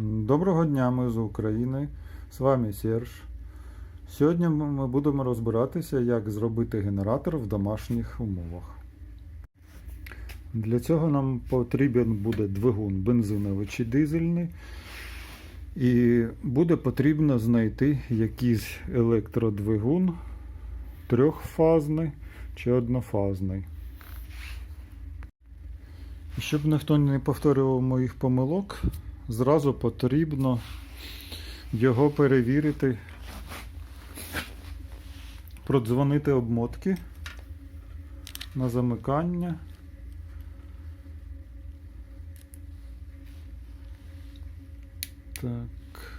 Доброго дня, ми з України. З вами Серж. Сьогодні ми будемо розбиратися, як зробити генератор в домашніх умовах. Для цього нам потрібен буде двигун бензиновий чи дизельний. І буде потрібно знайти якийсь електродвигун трьохфазний чи однофазний. Щоб ніхто не повторював моїх помилок, зразу потрібно його перевірити, продзвонити обмотки на замикання. Так,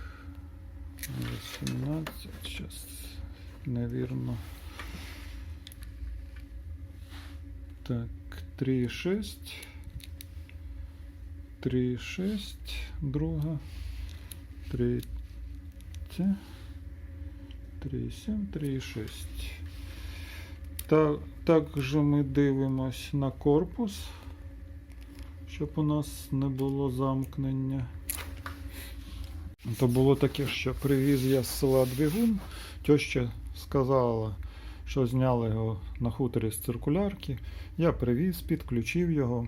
18, сейчас, наверное. Так, 3,6. 3,6, друга, третя, 3,7, 3,6. Та, також ми дивимось на корпус, щоб у нас не було замкнення. То було таке, що привіз я з села Двигун. Теща сказала, що зняли його на хуторі з циркулярки. Я привіз, підключив його.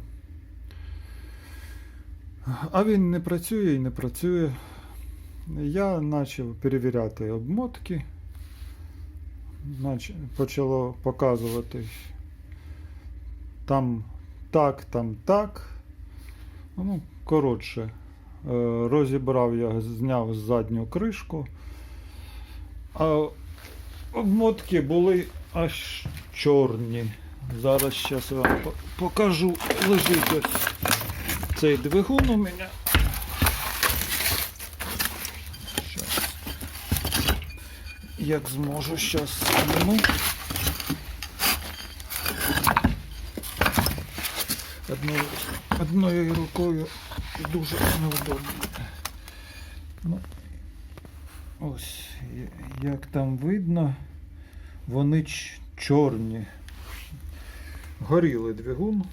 А він не працює і не працює. Я почав перевіряти обмотки. Почало показувати там так, там так. Ну, коротше, е, розібрав я, зняв задню кришку. А обмотки були аж чорні. Зараз щас я вам покажу. Лежить ось цей двигун у мене. Щас. Як зможу, зараз зніму. Одною, одною рукою дуже неудобно. Ну, ось, як там видно, вони чорні. Горілий двигун.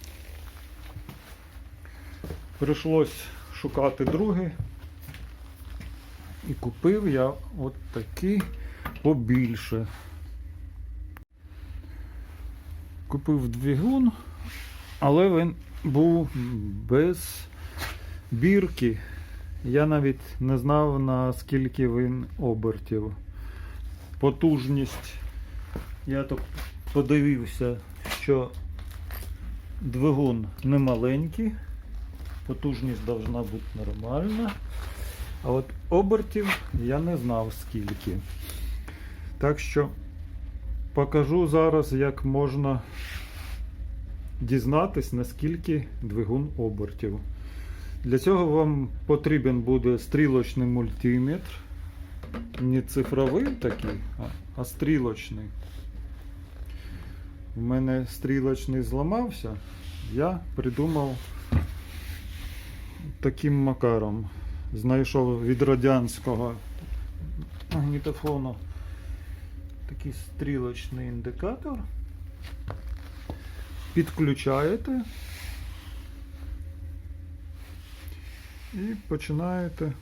Прийшлось шукати другий. І купив я от такий побільше. Купив двигун, але він був без бірки. Я навіть не знав наскільки він обертів. Потужність. Я так подивився, що двигун не маленький. Потужність должна бути нормальна. А от обертів я не знав скільки. Так що покажу зараз, як можна дізнатись, наскільки двигун обертів. Для цього вам потрібен буде стрілочний мультиметр. Не цифровий такий, а стрілочний. У мене стрілочний зламався. Я придумав таким макаром. Знайшов від радянського магнітофону такий стрілочний індикатор. Підключаєте і починаєте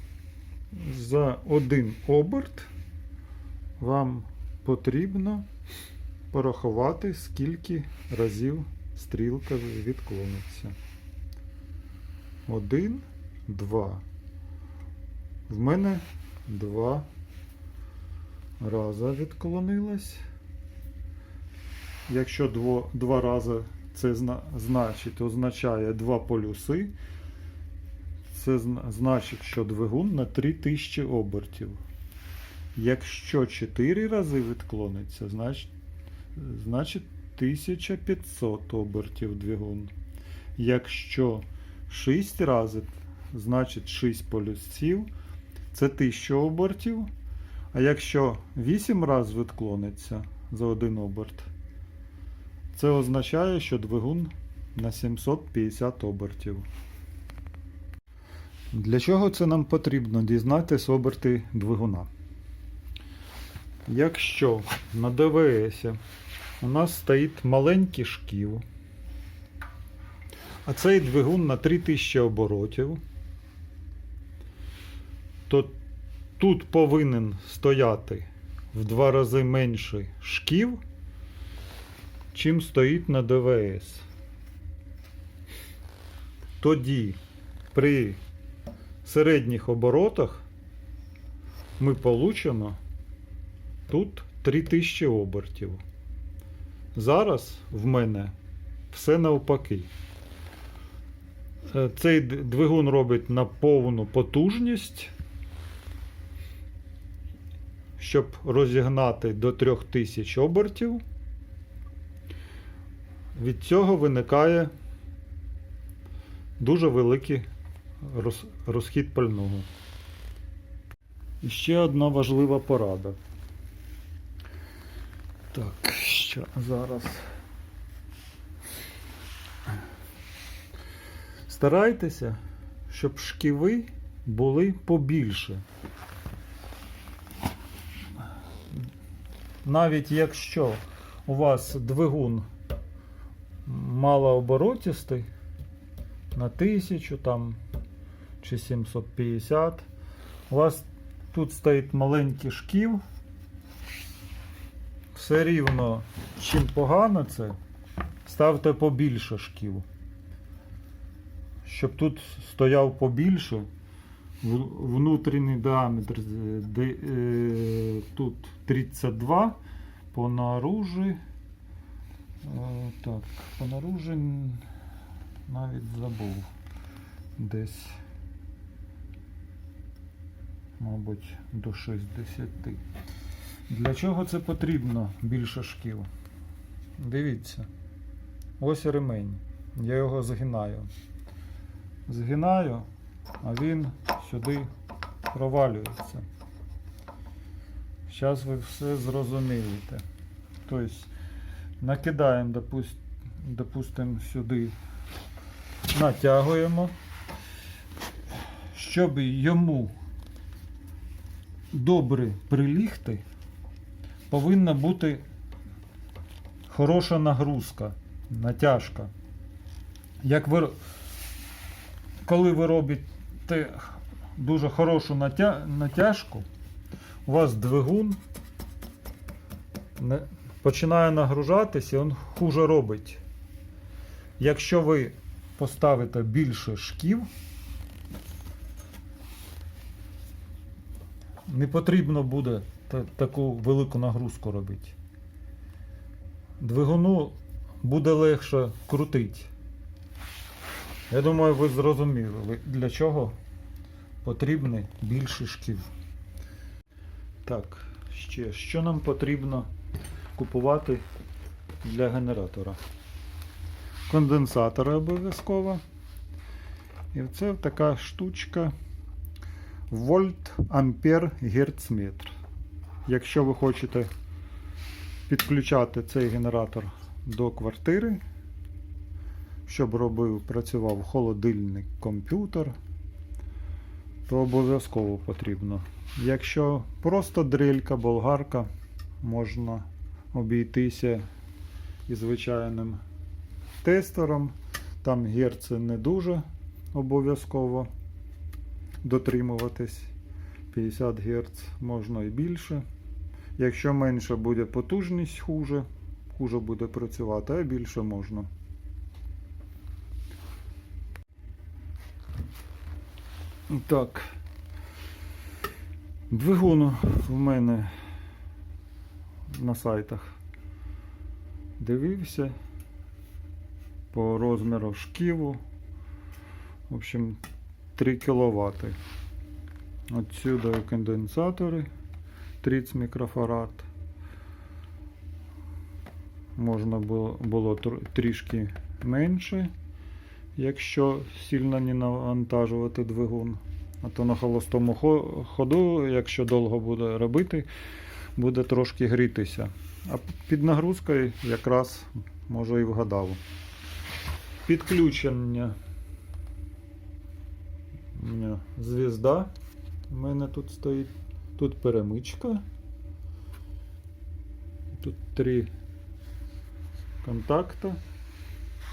за один оберт. Вам потрібно порахувати, скільки разів стрілка відклониться. Один, два. В мене два рази відклонилась. Якщо дво, два рази це зна, значить, означає два полюси, це значить, що двигун на 3000 обертів. Якщо 4 рази відклониться, значить, значить 1500 обертів двигун. Якщо 6 разів, значить 6 полюсів, це 1000 обертів. А якщо 8 разів відклониться за один оберт, це означає, що двигун на 750 обертів. Для чого це нам потрібно дізнатись оберти двигуна? Якщо на ДВС у нас стоїть маленький шків, а цей двигун на 3000 оборотів, то тут повинен стояти в два рази менше шків, чим стоїть на ДВС. Тоді при середніх оборотах ми получимо тут 3000 обертів. Зараз в мене все навпаки. Е, Цей двигун робить на повну потужність, щоб розігнати до 3000 обертів. Від цього виникає дуже великий роз- розхід пального. І ще одна важлива порада. Так, що зараз. Старайтеся, щоб шківи були побільше. Навіть якщо у вас двигун малооборотістий на 1000 там чи 750, у вас тут стоїть маленький шків. Все рівно, чим погано це, ставте побільше шків. Щоб тут стояв побільше, внутрішній діаметр де, е, тут 32, по наружі. Е, так, по наружі навіть забув. Десь, мабуть, до 60. Для чого це потрібно більше шків? Дивіться. Ось ремень. Я його згинаю. Згинаю, а він сюди провалюється. Зараз ви все зрозумієте. Тобто накидаємо, допуст, допустимо, сюди, натягуємо, щоб йому добре прилігти, повинна бути хороша нагрузка, натяжка. Як ви, коли ви робите дуже хорошу натяжку, у вас двигун починає нагружатися і він хуже робить. Якщо ви поставите більше шків, не потрібно буде таку велику нагрузку робити. Двигуну буде легше крутити. Я думаю, ви зрозуміли, для чого потрібні більше шків. Так, ще що нам потрібно купувати для генератора? Конденсатори обов'язково. І це така штучка вольт, ампер, герцметр. Якщо ви хочете підключати цей генератор до квартири, щоб робив, працював холодильник, комп'ютер, то обов'язково потрібно. Якщо просто дрелька, болгарка, можна обійтися і звичайним тестером. Там герци не дуже обов'язково дотримуватись. 50 Гц можна і більше. Якщо менше буде потужність хуже, хуже буде працювати, а більше можна. Так. Двигун в мене на сайтах дивився по розміру шківу. В общем, 3 кВт. Отсюда конденсатори 30 мікрофарад. Можна було, трішки менше, якщо сильно не навантажувати двигун. А то на холостому ходу, якщо довго буде робити, буде трошки грітися. А під нагрузкою якраз може і вгадав. Підключення. У мене звізда. У мене тут стоїть. Тут перемичка. Тут три контакта.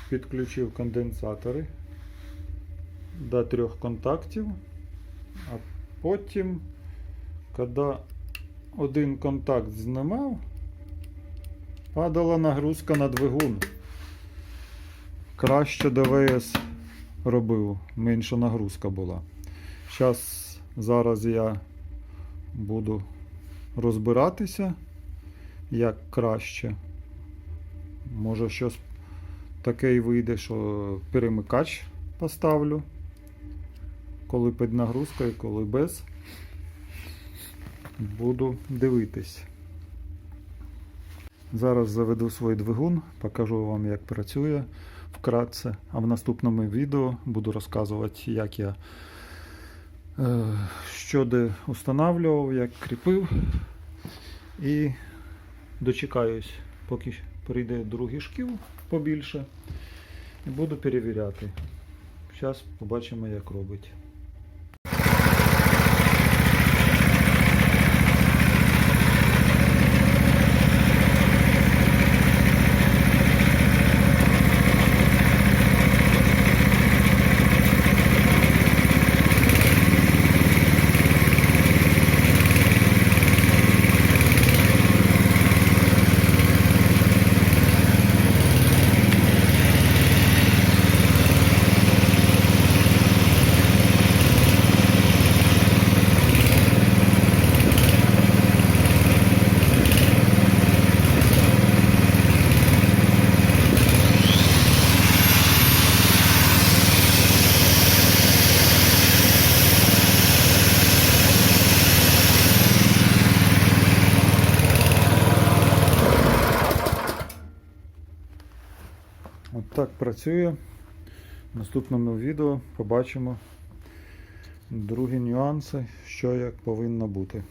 Підключив конденсатори до трьох контактів. А Потім, коли один контакт знімав, падала нагрузка на двигун. Краще ДВС робив, менша нагрузка була. Зараз, зараз я буду розбиратися, як краще. Може щось таке і вийде, що перемикач поставлю, коли під нагрузкою, коли без. Буду дивитись. Зараз заведу свій двигун, покажу вам, як працює вкратце. А в наступному відео буду розказувати, як я е, що де устанавливав, як кріпив. І дочекаюсь, поки прийде другий шкіл побільше. І буду перевіряти. Зараз побачимо, як робить. От так працює. В наступному відео побачимо другі нюанси, що як повинно бути.